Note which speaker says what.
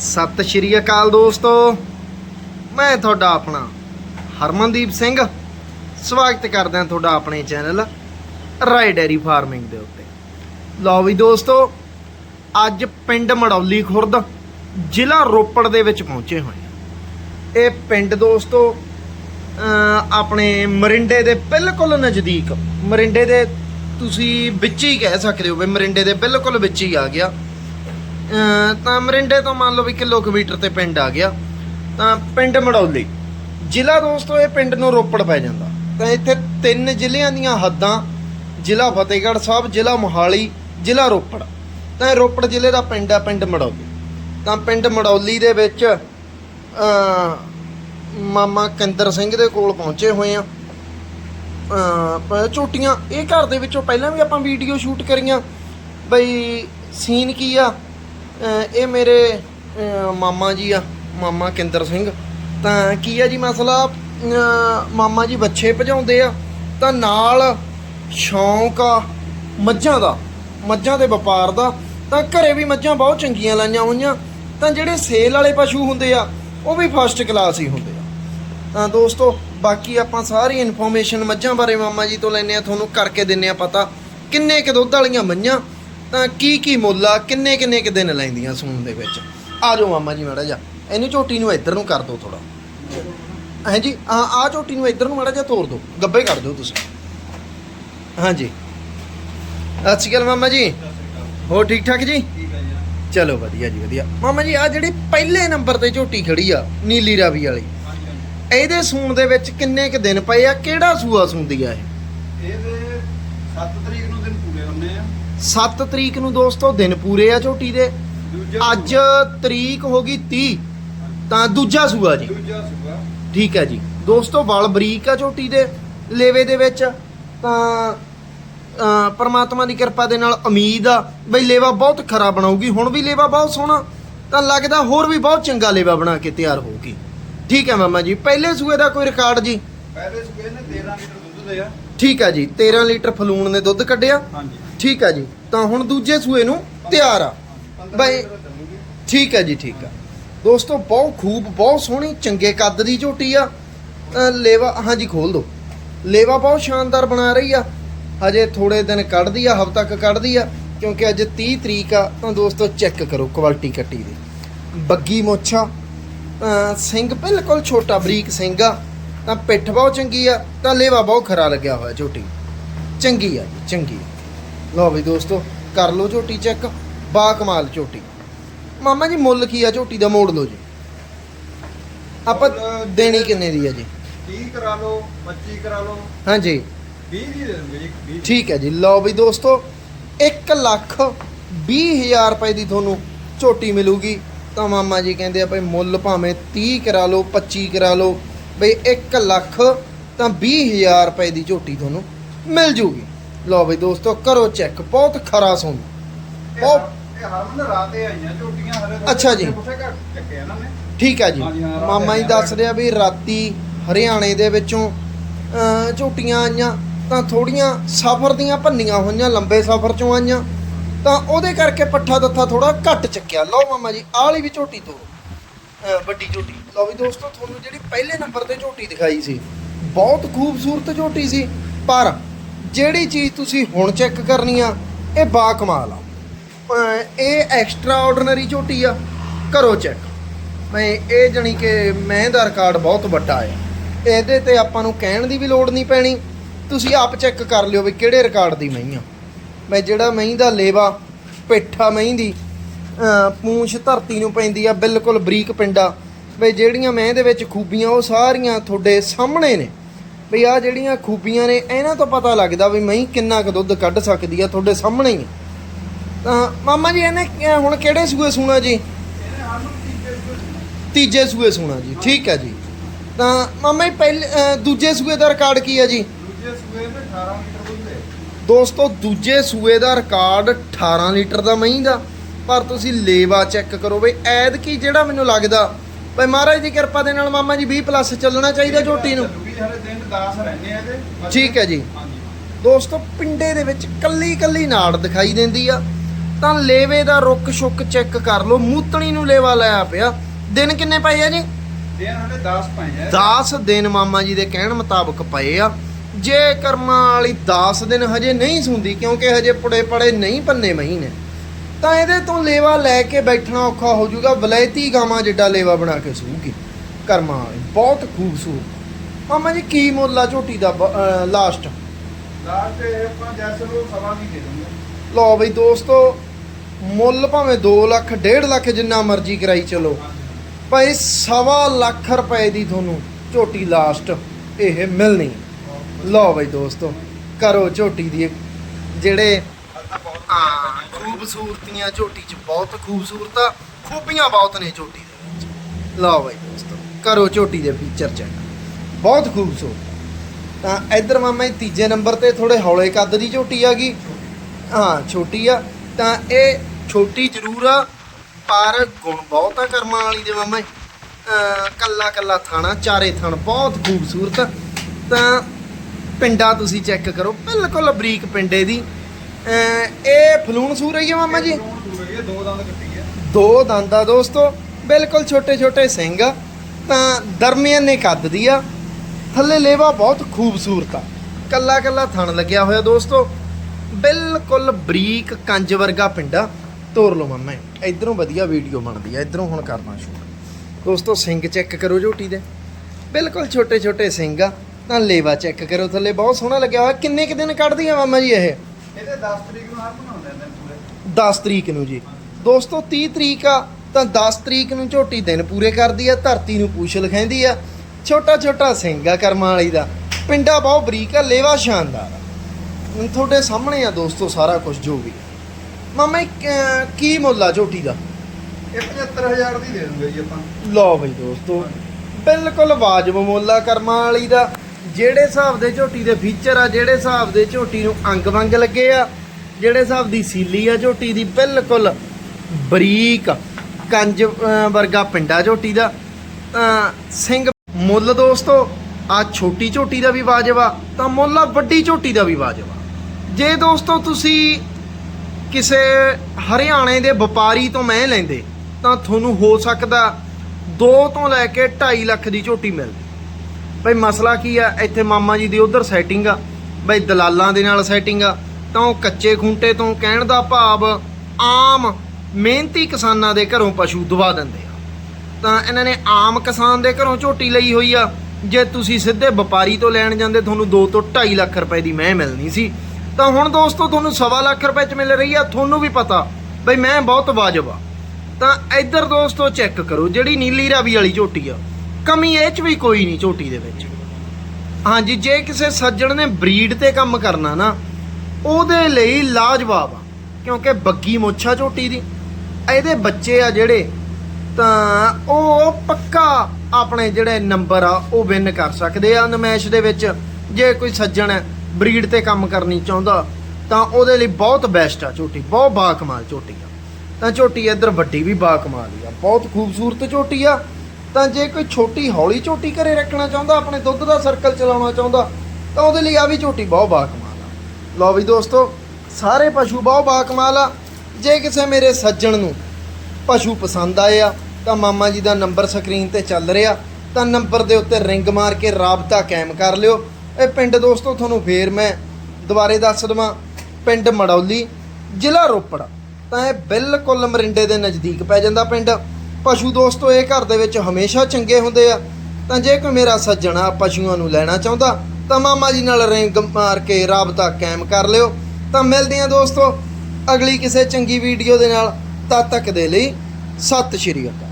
Speaker 1: ਸਤਿ ਸ਼੍ਰੀ ਅਕਾਲ ਦੋਸਤੋ। ਮੈਂ ਤੁਹਾਡਾ ਆਪਣਾ ਹਰਮਨਦੀਪ ਸਿੰਘ। ਸਵਾਗਤ ਕਰਦਾ ਤੁਹਾਡਾ ਆਪਣੇ ਚੈਨਲ ਰਾਏ ਡੈਰੀ ਫਾਰਮਿੰਗ ਦੇ ਉੱਤੇ। ਲਓ ਵੀ ਦੋਸਤੋ, ਅੱਜ ਪਿੰਡ ਮੜੌਲੀ ਖੁਰਦ ਜ਼ਿਲ੍ਹਾ ਰੋਪੜ ਦੇ ਵਿੱਚ ਪਹੁੰਚੇ ਹੋਏ ਹਾਂ। ਇਹ ਪਿੰਡ ਦੋਸਤੋ ਆਪਣੇ ਮਰਿੰਡੇ ਦੇ ਬਿਲਕੁਲ ਨਜ਼ਦੀਕ, ਮਰਿੰਡੇ ਦੇ ਤੁਸੀਂ ਵਿੱਚ ਹੀ ਕਹਿ ਸਕਦੇ ਹੋ ਵੀ ਮਰਿੰਡੇ ਦੇ ਬਿਲਕੁਲ ਵਿੱਚ ਹੀ ਆ ਗਿਆ। ਤਾਂ ਮਰਿੰਡੇ ਤੋਂ ਮੰਨ ਲਓ ਵੀ ਕਿਲੋਮੀਟਰ ਤੇ ਪਿੰਡ ਆ ਗਿਆ। ਤਾਂ ਪਿੰਡ ਮੜੌਲੀ। ਜ਼ਿਲ੍ਹਾ ਦੋਸਤੋ, ਇਹ ਪਿੰਡ ਨੂੰ ਰੋਪੜ ਪੈ ਜਾਂਦਾ। ਤਾਂ ਇੱਥੇ ਤਿੰਨ ਜ਼ਿਲ੍ਹਿਆਂ ਦੀਆਂ ਹੱਦਾਂ। ਜ਼ਿਲ੍ਹਾ ਫਤਿਹਗੜ੍ਹ ਸਾਹਿਬ, ਜ਼ਿਲ੍ਹਾ ਮੋਹਾਲੀ, ਜ਼ਿਲ੍ਹਾ ਰੋਪੜ। ਤਾਂ ਇਹ ਰੋਪੜ ਜ਼ਿਲ੍ਹੇ ਦਾ ਪਿੰਡ ਆ, ਪਿੰਡ ਮੜੌਲੀ। ਤਾਂ ਪਿੰਡ ਮੜੌਲੀ ਦੇ ਵਿੱਚ ਮਾਮਾ ਕੰਦਰ ਸਿੰਘ ਦੇ ਕੋਲ ਪਹੁੰਚੇ ਹੋਏ ਆ। ਅਹ ਝੋਟੀਆਂ। ਇਹ ਘਰ ਦੇ ਵਿੱਚੋਂ ਪਹਿਲਾਂ ਵੀ ਆਪਾਂ ਵੀਡੀਓ ਸ਼ੂਟ ਕਰੀਆਂ। ਬਈ, ਸੀਨ ਕੀ ਆ? ਇਹ ਮੇਰੇ ਮਾਮਾ ਜੀ ਆ, ਮਾਮਾ ਕਿੰਦਰ ਸਿੰਘ। ਤਾਂ ਕੀ ਆ ਜੀ ਮਸਲਾ? ਮਾਮਾ ਜੀ ਬੱਚੇ ਭਜਾਉਂਦੇ ਆ, ਤਾਂ ਨਾਲ ਸ਼ੌਂਕ ਆ ਮੱਝਾਂ ਦਾ, ਮੱਝਾਂ ਦੇ ਵਪਾਰ ਦਾ। ਤਾਂ ਘਰੇ ਵੀ ਮੱਝਾਂ ਬਹੁਤ ਚੰਗੀਆਂ ਲਾਈਆਂ ਹੋਈਆਂ। ਤਾਂ ਜਿਹੜੇ ਸੇਲ ਵਾਲੇ ਪਸ਼ੂ ਹੁੰਦੇ ਆ, ਉਹ ਵੀ ਫਸਟ ਕਲਾਸ ਹੀ ਹੁੰਦੇ ਆ। ਤਾਂ ਦੋਸਤੋ, ਬਾਕੀ ਆਪਾਂ ਸਾਰੀ ਇਨਫੋਰਮੇਸ਼ਨ ਮੱਝਾਂ ਬਾਰੇ ਮਾਮਾ ਜੀ ਤੋਂ ਲੈਨੇ ਆ ਤੁਹਾਨੂੰ ਕਰਕੇ ਦਿੰਨੇ ਆ ਪਤਾ ਕਿੰਨੇ ਕੁ ਦੁੱਧ ਵਾਲੀਆਂ ਮੱਝਾਂ ਤਾਂ ਕੀ ਕੀ ਮੁੱਲ ਆ ਕਿੰਨੇ ਕਿੰਨੇ ਕੁ ਦਿਨ ਲੈਂਦੀਆਂ ਸੂਣ ਦੇ ਵਿੱਚ? ਆ ਜਾਓ ਮਾਮਾ ਜੀ ਮਾੜਾ ਜਾ ਇਹਨੂੰ ਝੋਟੀ ਨੂੰ ਇੱਧਰ ਨੂੰ ਕਰ ਦਿਓ ਥੋੜਾ ਹਾਂਜੀ ਆ ਆ ਝੋਟੀ ਨੂੰ ਇੱਧਰ ਨੂੰ ਮਾੜਾ ਜਿਹਾ ਤੋੜ ਦਿਓ। ਗੱਬੇ ਕਰ ਦਿਓ ਤੁਸੀਂ। ਹਾਂਜੀ। ਸਤਿ ਸ਼੍ਰੀ ਅਕਾਲ ਮਾਮਾ ਜੀ। ਹੋ ਠੀਕ ਠਾਕ ਜੀ? ਚਲੋ ਵਧੀਆ ਜੀ ਵਧੀਆ। ਮਾਮਾ ਜੀ ਆ ਜਿਹੜੀ ਪਹਿਲੇ ਨੰਬਰ ਤੇ ਝੋਟੀ ਖੜੀ ਆ ਨੀਲੀ ਰਾਵੀ ਵਾਲੀ ਇਹਦੇ ਸੂਣ ਦੇ ਵਿੱਚ ਕਿੰਨੇ ਕ ਦਿਨ ਪਏ ਆ? ਕਿਹੜਾ ਸੂਆ ਸੂੰਦੀ ਆ ਇਹ
Speaker 2: ਇਹਦੇ 7 ਤਰੀਕ ਨੂੰ ਦਿਨ ਪੂਰੇ ਹੁੰਨੇ ਆ
Speaker 1: 7 ਤਰੀਕ ਨੂੰ ਦੋਸਤੋ ਦਿਨ ਪੂਰੇ ਆ ਝੋਟੀ ਦੇ। ਅੱਜ ਤਰੀਕ ਹੋ ਗਈ 30 ਤਾਂ ਦੂਜਾ ਸੂਆ ਜੀ।
Speaker 2: ਦੂਜਾ ਸੂਆ।
Speaker 1: ਠੀਕ ਹੈ ਜੀ। ਦੋਸਤੋ ਵਲ ਬਰੀਕ ਆ ਝੋਟੀ ਦੇ ਲੇਵੇ ਦੇ ਵਿੱਚ। ਤਾਂ ਪ੍ਰਮਾਤਮਾ ਦੀ ਕਿਰਪਾ ਦੇ ਨਾਲ ਉਮੀਦ ਆ ਬਈ ਲੇਵਾ ਬਹੁਤ ਖਰਾ ਬਣਾਉਗੀ ਹੁਣ ਵੀ ਲੇਵਾ ਬਹੁਤ ਸੋਹਣਾ ਤਾਂ ਲੱਗਦਾ ਹੋਰ ਵੀ ਬਹੁਤ ਚੰਗਾ ਲੇਵਾ ਬਣਾ ਕੇ ਤਿਆਰ ਹੋਊਗੀ। ਠੀਕ ਹੈ ਮਾਮਾ ਜੀ। ਪਹਿਲੇ ਸੂਏ ਦਾ ਕੋਈ ਰਿਕਾਰਡ ਜੀ?
Speaker 2: ਪਹਿਲੇ ਸੂਏ ਨੇ 13 ਲੀਟਰ ਦੁੱਧ ਦੇ ਆ
Speaker 1: ਠੀਕ ਹੈ ਜੀ। 13 ਲੀਟਰ ਫਲੂਣ ਨੇ ਦੁੱਧ ਕੱਢਿਆ।
Speaker 2: ਹਾਂਜੀ।
Speaker 1: ਠੀਕ ਆ ਜੀ। ਤਾਂ ਹੁਣ ਦੂਜੇ ਸੂਏ ਨੂੰ ਤਿਆਰ ਆ। ਬਈ, ਠੀਕ ਹੈ ਜੀ, ਠੀਕ ਆ। ਦੋਸਤੋ, ਬਹੁਤ ਖੂਬ, ਬਹੁਤ ਸੋਹਣੀ, ਚੰਗੇ ਕੱਦ ਦੀ ਝੋਟੀ ਆ। ਲੇਵਾ, ਹਾਂਜੀ, ਖੋਲ ਦੋ। ਲੇਵਾ ਬਹੁਤ ਸ਼ਾਨਦਾਰ ਬਣਾ ਰਹੀ ਆ। ਹਜੇ ਥੋੜੇ ਦਿਨ ਕੱਢਦੀ ਆ, ਹਫ਼ਤਾ ਤੱਕ ਕੱਢਦੀ ਆ, ਕਿਉਂਕਿ ਅੱਜ 30 ਤਰੀਕ ਆ। ਤਾਂ ਦੋਸਤੋ, ਚੈੱਕ ਕਰੋ ਕੁਆਲਿਟੀ ਕੱਟੀ ਦੀ। ਬੱਗੀ ਮੋਛਾ। ਸਿੰਘ ਬਿਲਕੁਲ ਛੋਟਾ ਬਰੀਕ ਸਿੰਘ ਆ। ਤਾਂ ਪਿੱਠ ਬਹੁਤ ਚੰਗੀ ਆ। ਤਾਂ ਲੇਵਾ ਬਹੁਤ ਖਰਾ ਲੱਗਿਆ ਹੋਇਆ ਝੋਟੀ। ਚੰਗੀ ਆ ਜੀ, ਚੰਗੀ ਆ। ਲਓ ਵੀ ਦੋਸਤੋ ਕਰ ਲਓ ਝੋਟੀ ਚੈੱਕ ਬਾ ਕਮਾਲ ਝੋਟੀ। ਮਾਮਾ ਜੀ ਮੁੱਲ ਕੀ ਆ ਝੋਟੀ ਦਾ ਮੋੜ ਲਓ ਜੀ। ਆਪਾਂ ਦੇਣੀ ਕਿੰਨੇ ਦੀ ਆ ਜੀ?
Speaker 2: 30 ਕਰਾ ਲਓ 25 ਕਰਾ ਲਓ।
Speaker 1: ਹਾਂਜੀ।
Speaker 2: 20 ਦੀ ਦੇ ਦੇਣਗੇ ਜੀ 20
Speaker 1: ਠੀਕ ਹੈ ਜੀ। ਲਓ ਵੀ ਦੋਸਤੋ 1 ਲੱਖ 20 ਹਜ਼ਾਰ ਰੁਪਏ ਦੀ ਤੁਹਾਨੂੰ ਝੋਟੀ ਮਿਲੂਗੀ। ਤਾਂ ਮਾਮਾ ਜੀ ਕਹਿੰਦੇ ਆ ਭਈ ਮੁੱਲ ਭਾਵੇਂ 30 ਕਰਾ ਲਓ 25 ਕਰਾ ਲਓ ਬਈ 1 ਲੱਖ ਤਾਂ 20 ਹਜ਼ਾਰ ਰੁਪਏ ਦੀ ਝੋਟੀ ਤੁਹਾਨੂੰ ਮਿਲ ਜੂਗੀ। ਲਓ ਵੀ ਦੋਸਤੋ ਕਰੋ ਚੈੱਕ ਬਹੁਤ ਖਰਾ
Speaker 2: ਇਹ ਰਾਤੇ ਆਈਆਂ ਝੋਟੀਆਂ ਹਰੇ
Speaker 1: ਅੱਛਾ ਜੀ।
Speaker 2: ਕੁਛ ਘੱਟ ਚੱਕੇ ਇਹਨਾਂ ਨੇ
Speaker 1: ਠੀਕ ਹੈ ਜੀ।
Speaker 2: ਹਾਂਜੀ, ਹਾਂ, ਰਾਤ
Speaker 1: ਮਾਮਾ ਜੀ ਦੱਸ ਰਿਹਾ ਵੀ ਰਾਤੀ ਹਰਿਆਣੇ ਦੇ ਵਿੱਚੋਂ ਅਹ, ਝੋਟੀਆਂ ਆਈਆਂ ਤਾਂ ਥੋੜੀਆਂ ਸਫ਼ਰ ਦੀਆਂ ਭੰਨੀਆਂ ਹੋਈਆਂ ਲੰਬੇ ਸਫ਼ਰ ਚੋਂ ਆਈਆਂ ਤਾਂ ਉਹਦੇ ਕਰਕੇ ਪੱਠਾ ਦੱਥਾ ਥੋੜਾ ਘੱਟ ਚੱਕਿਆ। ਲਓ ਮਾਮਾ ਜੀ ਆਹ ਵਾਲੀ ਵੀ ਝੋਟੀ ਤੋਂ ਵੱਡੀ ਝੋਟੀ। ਲਓ ਵੀ ਦੋਸਤੋ ਤੁਹਾਨੂੰ ਜਿਹੜੀ ਪਹਿਲੇ ਨੰਬਰ ਤੇ ਝੋਟੀ ਦਿਖਾਈ ਸੀ ਬਹੁਤ ਖੂਬਸੂਰਤ ਝੋਟੀ ਸੀ ਪਰ ਜਿਹੜੀ ਚੀਜ਼ ਤੁਸੀਂ ਹੁਣ ਚੈੱਕ ਕਰਨੀ ਆ, ਇਹ ਬਾ ਕਮਾਲ ਆ। ਇਹ ਐਕਸਟਰਾ ਆਰਡੀਨਰੀ ਝੋਟੀ ਆ ਕਰੋ ਚੈੱਕ। ਮੈਂ ਇਹ ਜਣੀ ਕਿ ਮੈਂ ਦਾ ਰਿਕਾਰਡ ਬਹੁਤ ਵੱਡਾ ਆ। ਇਹਦੇ ਤੇ ਆਪਾਂ ਨੂੰ ਕਹਿਣ ਦੀ ਵੀ ਲੋੜ ਨਹੀਂ ਪੈਣੀ। ਤੁਸੀਂ ਆਪ ਚੈੱਕ ਕਰ ਲਿਓ ਵੀ ਕਿਹੜੇ ਰਿਕਾਰਡ ਦੀ ਮਹੀਂ ਆ। ਮੈਂ ਜਿਹੜਾ ਮਹੀਂ ਦਾ ਲੇਵਾ, ਪਿੱਠਾ ਮਹੀਂ ਦੀ ਪੂੰਛ ਧਰਤੀ ਨੂੰ ਪੈਂਦੀ ਆ, ਬਿਲਕੁਲ ਬਰੀਕ ਪਿੰਡਾ। ਵੀ ਜਿਹੜੀਆਂ ਮੈਂ ਦੇ ਵਿੱਚ ਖੂਬੀਆਂ, ਉਹ ਸਾਰੀਆਂ ਤੁਹਾਡੇ ਸਾਹਮਣੇ ਨੇ। ਵੀ ਆ ਜਿਹੜੀਆਂ ਖੂਬੀਆਂ ਨੇ ਇਹਨਾਂ ਤੋਂ ਪਤਾ ਲੱਗਦਾ ਵੀ ਮਹੀਂ ਕਿੰਨਾ ਕੁ ਦੁੱਧ ਕੱਢ ਸਕਦੀ ਆ ਤੁਹਾਡੇ ਸਾਹਮਣੇ ਹੀ। ਤਾਂ ਮਾਮਾ ਜੀ ਇਹਨੇ ਹੁਣ ਕਿਹੜੇ ਸੂਏ ਸੂਣਾ ਜੀ?
Speaker 2: ਤੀਜੇ ਸੂਏ
Speaker 1: ਸੂਣਾ ਜੀ ਠੀਕ ਹੈ ਜੀ। ਤਾਂ ਮਾਮਾ ਜੀ ਪਹਿਲੇ ਦੂਜੇ ਸੂਏ ਦਾ ਰਿਕਾਰਡ ਕੀ ਹੈ ਜੀ?
Speaker 2: ਦੂਜੇ ਸੂਏ ਤੇ 18 ਲੀਟਰ ਦੁੱਧ ਦੇ
Speaker 1: ਦੋਸਤੋ ਦੂਜੇ ਸੂਏ ਦਾ ਰਿਕਾਰਡ 18 ਲੀਟਰ ਦਾ ਮਹੀਂ ਦਾ। ਪਰ ਤੁਸੀਂ ਲੇਵਾ ਚੈੱਕ ਕਰੋ ਬਈ ਐਦ ਕੀ ਜਿਹੜਾ ਮੈਨੂੰ ਲੱਗਦਾ। ਬਈ ਮਹਾਰਾਜ ਦੀ ਕਿਰਪਾ ਦੇ ਨਾਲ ਮਾਮਾ ਜੀ 20 ਪਲੱਸ ਚੱਲਣਾ ਚਾਹੀਦਾ ਝੋਟੀ ਨੂੰ।
Speaker 2: ਚੱਲੂਗੀ, ਹਲੇ ਦਿਨ 10 ਰਹਿੰਦੇ ਆ ਇਹਦੇ ਬਾਕੀ-
Speaker 1: ਠੀਕ ਹੈ ਜੀ।
Speaker 2: ਹਾਂਜੀ।
Speaker 1: ਦੋਸਤੋ ਪਿੰਡੇ ਦੇ ਵਿੱਚ ਕੱਲੀ ਕੱਲੀ ਨਾੜ ਦਿਖਾਈ ਦਿੰਦੀ ਆ। ਤਾਂ ਲੇਵੇ ਦਾ ਰੁੱਕ ਸ਼ੁੱਕ ਚੈੱਕ ਕਰ ਲਓ ਮੂਤਣੀ ਨੂੰ ਲੇਵਾ ਲਾਇਆ ਪਿਆ। ਦਿਨ ਕਿੰਨੇ ਪਏ ਆ ਜੀ?
Speaker 2: ਇਹ ਹਲੇ 10 ਪਏ ਆ।
Speaker 1: 10 ਦਿਨ ਮਾਮਾ ਜੀ ਦੇ ਕਹਿਣ ਮੁਤਾਬਕ ਪਏ ਆ। ਜੇ ਕਰਮਾਂ ਵਾਲੀ 10 ਦਿਨ ਹਜੇ ਨਹੀਂ ਸੁੰਦੀ ਕਿਉਂਕਿ ਹਜੇ ਪੁੜੇ ਪੜੇ ਨਹੀਂ ਪੰਨੇ ਮਹੀਨੇ। ਤਾਂ ਇਹਦੇ ਤੋਂ ਲੇਵਾ ਲੈ ਕੇ ਬੈਠਣਾ ਔਖਾ ਹੋ ਜਾਊਗਾ ਵਲੈਤੀ ਗਾਵਾਂ ਜਿੱਡਾ ਲੇਵਾ ਬਣਾ ਕੇ ਸੂਗੀ। ਕਰਮਾਂ ਵਾਲੀ ਬਹੁਤ ਖੂਬਸੂਰਤ। ਮਾਮਾ ਜੀ ਕੀ ਮੁੱਲ ਆ ਝੋਟੀ ਦਾ ਲਾਸਟ
Speaker 2: ਲਾਸਟ ਇਹ ਆਪਾਂ ਜੈਸ ਨੂੰ ਸਵਾ ਦੀ ਦੇ ਦੂੰਗੇ।
Speaker 1: ਲਓ ਬਈ ਦੋਸਤੋ ਮੁੱਲ ਭਾਵੇਂ 2 ਲੱਖ 1.5 ਲੱਖ ਜਿੰਨਾ ਮਰਜ਼ੀ ਕਰਾਈ ਚਲੋ। ਭਾਈ ਸਵਾ ਲੱਖ ਰੁਪਏ ਦੀ ਤੁਹਾਨੂੰ ਝੋਟੀ ਲਾਸਟ ਇਹ ਮਿਲਣੀ। ਲਓ ਬਈ ਦੋਸਤੋ ਕਰੋ ਝੋਟੀ ਦੀ ਜਿਹੜੇ ਖੂਬਸੂਰਤੀਆਂ ਝੋਟੀ 'ਚ ਬਹੁਤ ਖੂਬਸੂਰਤ ਆ ਖੂਬੀਆਂ ਬਹੁਤ ਨੇ ਝੋਟੀ ਦੇ ਵਿੱਚ। ਲਓ ਬਈ ਦੋਸਤੋ ਕਰੋ ਝੋਟੀ ਦੇ ਫੀਚਰ ਚੈੱਕ ਬਹੁਤ ਖੂਬਸੂਰਤ। ਤਾਂ ਇੱਧਰ ਮਾਮਾ ਜੀ ਤੀਜੇ ਨੰਬਰ ਤੇ ਥੋੜੇ ਹੌਲੇ ਕੱਦ ਦੀ ਝੋਟੀ ਆ ਗਈ। ਹਾਂ ਛੋਟੀ ਆ। ਤਾਂ ਇਹ ਛੋਟੀ ਜ਼ਰੂਰ ਆ ਪਰ ਗੁਣ ਬਹੁਤ ਆ ਕਰਮਾਂ ਵਾਲੀ ਦੇ ਮਾਮਾ ਜੀ। ਕੱਲਾ ਕੱਲਾ ਥਾਣਾ ਚਾਰੇ ਥਣ ਬਹੁਤ ਖੂਬਸੂਰਤ। ਤਾਂ ਪਿੰਡਾ ਤੁਸੀਂ ਚੈੱਕ ਕਰੋ ਬਿਲਕੁਲ ਬਰੀਕ ਪਿੰਡੇ ਦੀ। ਇਹ ਫਲੂਣ ਸੂਰ ਹੀ ਆ ਮਾਮਾ ਜੀ?
Speaker 2: ਦੋ ਦੰਦ ਕੱਟੀ ਹੈ
Speaker 1: ਦੋ ਦੰਦਾ ਦੋਸਤੋ ਬਿਲਕੁਲ ਛੋਟੇ ਛੋਟੇ ਸਿੰਘ ਤਾਂ ਦਰਮਿਆਨੇ ਕੱਦ ਦੀ ਆ। ਥੱਲੇ ਲੇਵਾ ਬਹੁਤ ਖੂਬਸੂਰਤ ਆ। ਕੱਲਾ ਕੱਲਾ ਥਣ ਲੱਗਿਆ ਹੋਇਆ ਦੋਸਤੋ। ਬਿਲਕੁਲ ਬਰੀਕ ਕੰਜ ਵਰਗਾ ਪਿੰਡਾ ਤੋਰ ਲਓ ਮਾਮਾ ਇਧਰੋਂ ਵਧੀਆ ਵੀਡੀਓ ਬਣਦੀ ਆ। ਇਧਰੋਂ ਹੁਣ ਕਰਨਾ ਸ਼ੁਰੂ ਦੋਸਤੋ ਸਿੰਘ ਚੈੱਕ ਕਰੋ ਝੋਟੀ ਦੇ। ਬਿਲਕੁਲ ਛੋਟੇ ਛੋਟੇ ਸਿੰਘ ਆ। ਤਾਂ ਲੇਵਾ ਚੈੱਕ ਕਰੋ ਥੱਲੇ। ਬਹੁਤ ਸੋਹਣਾ ਲੱਗਿਆ ਹੋਇਆ। ਕਿੰਨੇ ਕੁ ਦਿਨ ਕੱਢਦੀ ਆ ਮਾਮਾ ਜੀ ਇਹ?
Speaker 2: ਇਹਦੇ 10 ਤਰੀਕ ਨੂੰ ਹਰ ਬਣਾਉਂਦੇ ਨੇ ਪੂਰੇ।
Speaker 1: 10 ਤਰੀਕ ਨੂੰ ਜੀ। ਦੋਸਤੋ 30 ਤਰੀਕ ਆ। ਤਾਂ 10 ਤਰੀਕ ਨੂੰ ਝੋਟੀ ਦਿਨ ਪੂਰੇ ਕਰਦੀ ਆ। ਧਰਤੀ ਨੂੰ ਪੂਛ ਲਖਾਉਂਦੀ ਆ। ਛੋਟਾ ਛੋਟਾ ਸਿੰਘ ਆ ਕਰਮਾਂ ਵਾਲੀ ਦਾ ਪਿੰਡਾ ਬਹੁਤ ਬਰੀਕ ਆ ਲੇਵਾ ਸ਼ਾਨਦਾਰ ਆ। ਤੁਹਾਡੇ ਸਾਹਮਣੇ ਆ ਦੋਸਤੋ ਸਾਰਾ ਕੁਝ ਜੋ ਵੀ। ਮਾਮਾ ਕ- ਮੁੱਲ ਆ ਝੋਟੀ ਦਾ?
Speaker 2: ਇਹ 75000 ਦੀ ਦੇ ਦੂੰਗੇ ਜੀ ਆਪਾਂ।
Speaker 1: ਲਓ ਬਈ ਦੋਸਤੋ ਬਿਲਕੁਲ ਵਾਜਬ ਮੁੱਲ ਆ ਕਰਮਾਂ ਵਾਲੀ ਦਾ। ਜਿਹੜੇ ਹਿਸਾਬ ਦੇ ਝੋਟੀ ਦੇ ਫੀਚਰ ਆ ਜਿਹੜੇ ਹਿਸਾਬ ਦੇ ਝੋਟੀ ਨੂੰ ਅੰਗ ਵੰਗ ਲੱਗੇ ਆ ਜਿਹੜੇ ਹਿਸਾਬ ਦੀ ਸੀਲੀ ਆ ਝੋਟੀ ਦੀ ਬਿਲਕੁਲ ਬਰੀਕ ਕੰਜ ਵਰਗਾ ਪਿੰਡਾ ਝੋਟੀ ਦਾ। ਸਿੰਘ ਮੁੱਲ ਦੋਸਤੋ ਆ ਛੋਟੀ ਝੋਟੀ ਦਾ ਵੀ ਵਾਜਬ ਆ, ਤਾਂ ਮੁੱਲ ਆ ਵੱਡੀ ਝੋਟੀ ਦਾ ਵੀ ਵਾਜਬ ਆ। ਜੇ ਦੋਸਤੋ ਤੁਸੀਂ ਕਿਸੇ ਹਰਿਆਣੇ ਦੇ ਵਪਾਰੀ ਤੋਂ ਮੈਂ ਲੈਂਦੇ, ਤਾਂ ਤੁਹਾਨੂੰ ਹੋ ਸਕਦਾ 2 ਤੋਂ ਲੈ ਕੇ 2.5 ਲੱਖ ਦੀ ਝੋਟੀ ਮਿਲਦੀ ਬਈ ਮਸਲਾ ਕੀ ਆ, ਇੱਥੇ ਮਾਮਾ ਜੀ ਦੀ ਉਧਰ ਸੈਟਿੰਗ ਆ, ਬਈ ਦਲਾਲਾਂ ਦੇ ਨਾਲ ਸੈਟਿੰਗ ਆ, ਤਾਂ ਉਹ ਕੱਚੇ ਖੁੰਟੇ ਤੋਂ ਕਹਿਣ ਦਾ ਭਾਵ ਆਮ ਮਿਹਨਤੀ ਕਿਸਾਨਾਂ ਦੇ ਘਰੋਂ ਪਸ਼ੂ ਦਵਾ ਦਿੰਦੇ ਤਾਂ ਇਹਨਾਂ ਨੇ ਆਮ ਕਿਸਾਨ ਦੇ ਘਰੋਂ ਝੋਟੀ ਲਈ ਹੋਈ ਆ। ਜੇ ਤੁਸੀਂ ਸਿੱਧੇ ਵਪਾਰੀ ਤੋਂ ਲੈਣ ਜਾਂਦੇ, ਤੁਹਾਨੂੰ 2 ਤੋਂ 2.5 ਲੱਖ ਰੁਪਏ ਦੀ ਮੈਂ ਮਿਲਣੀ ਸੀ। ਤਾਂ ਹੁਣ ਦੋਸਤੋ, ਤੁਹਾਨੂੰ ਸਵਾ ਲੱਖ ਰੁਪਏ ਚ ਮਿਲ ਰਹੀ ਆ, ਤੁਹਾਨੂੰ ਵੀ ਪਤਾ ਬਈ ਮੈਂ ਬਹੁਤ ਵਾਜਬ ਆ। ਤਾਂ ਇੱਧਰ ਦੋਸਤੋ, ਚੈੱਕ ਕਰੋ, ਜਿਹੜੀ ਨੀਲੀ ਰਾਵੀ ਵਾਲੀ ਝੋਟੀ ਆ, ਕਮੀ ਇਹ ਚ ਵੀ ਕੋਈ ਨਹੀਂ ਝੋਟੀ ਦੇ ਵਿੱਚ। ਹਾਂਜੀ, ਜੇ ਕਿਸੇ ਸੱਜਣ ਨੇ ਬਰੀਡ ਤੇ ਕੰਮ ਕਰਨਾ ਨਾ, ਉਹਦੇ ਲਈ ਲਾਜਵਾਬ ਆ, ਕਿਉਂਕਿ ਬੱਗੀ ਮੋਛਾ ਝੋਟੀ ਦੀ। ਇਹਦੇ ਬੱਚੇ ਆ ਜਿਹੜੇ ਤਾਂ ਉਹ ਪੱਕਾ ਆਪਣੇ ਜਿਹੜੇ ਨੰਬਰ ਆ, ਉਹ ਵਿਨ ਕਰ ਸਕਦੇ ਆ ਨਮੈਸ਼ ਦੇ ਵਿੱਚ। ਜੇ ਕੋਈ ਸੱਜਣ ਬਰੀਡ ਤੇ ਕੰਮ ਕਰਨੀ ਚਾਹੁੰਦਾ, ਤਾਂ ਉਹਦੇ ਲਈ ਬਹੁਤ ਬੈਸਟ ਆ ਝੋਟੀ ਬਹੁਤ ਬਾਕਮਾਲ ਝੋਟੀ ਆ। ਤਾਂ ਝੋਟੀ ਇੱਧਰ ਵੱਡੀ ਵੀ ਬਾਕਮਾਲ ਹੀ ਆ, ਬਹੁਤ ਖੂਬਸੂਰਤ ਝੋਟੀ ਆ। ਤਾਂ ਜੇ ਕੋਈ ਛੋਟੀ ਹੌਲੀ ਝੋਟੀ ਘਰੇ ਰੱਖਣਾ ਚਾਹੁੰਦਾ, ਆਪਣੇ ਦੁੱਧ ਦਾ ਸਰਕਲ ਚਲਾਉਣਾ ਚਾਹੁੰਦਾ, ਤਾਂ ਉਹਦੇ ਲਈ ਆ ਵੀ ਝੋਟੀ ਬਹੁਤ ਬਾਕਮਾਲ ਆ। ਲਓ ਵੀ ਦੋਸਤੋ, ਸਾਰੇ ਪਸ਼ੂ ਬਹੁਤ ਬਾਕਮਾਲ ਆ। ਜੇ ਕਿਸੇ ਮੇਰੇ ਸੱਜਣ ਨੂੰ ਪਸ਼ੂ ਪਸੰਦ ਆਏ ਆ ਤਾਂ ਮਾਮਾ ਜੀ ਦਾ ਨੰਬਰ ਸਕਰੀਨ ਤੇ ਚੱਲ ਰਿਹਾ, ਤਾਂ ਨੰਬਰ ਦੇ ਉੱਤੇ ਰਿੰਗ ਮਾਰ ਕੇ ਰਾਬਤਾ ਕਾਇਮ ਕਰ ਲਿਓ। ਇਹ ਪਿੰਡ ਦੋਸਤੋ, ਤੁਹਾਨੂੰ ਫੇਰ ਮੈਂ ਦੁਬਾਰੇ ਦੱਸ ਦਵਾਂ, ਪਿੰਡ ਮੜੌਲੀ, ਜ਼ਿਲ੍ਹਾ ਰੋਪੜ। ਤਾਂ ਇਹ ਬਿਲਕੁਲ ਮਰਿੰਡੇ ਦੇ ਨਜ਼ਦੀਕ ਪੈ ਜਾਂਦਾ ਪਿੰਡ। ਪਸ਼ੂ ਦੋਸਤੋ, ਇਹ ਘਰ ਦੇ ਵਿੱਚ ਹਮੇਸ਼ਾ ਚੰਗੇ ਹੁੰਦੇ ਆ। ਤਾਂ ਜੇ ਕੋਈ ਮੇਰਾ ਸੱਜਣਾ ਪਸ਼ੂਆਂ ਨੂੰ ਲੈਣਾ ਚਾਹੁੰਦਾ, ਤਾਂ ਮਾਮਾ ਜੀ ਨਾਲ ਰਿੰਗ ਮਾਰ ਕੇ ਰਾਬਤਾ ਕਾਇਮ ਕਰ ਲਿਓ। ਤਾਂ ਮਿਲਦੇ ਆ ਦੋਸਤੋ, ਅਗਲੀ ਕਿਸੇ ਚੰਗੀ ਵੀਡੀਓ ਦੇ ਨਾਲ। ਤਦ ਤੱਕ ਦੇ ਲਈ, ਸਤਿ ਸ਼੍ਰੀ ਅਕਾਲ।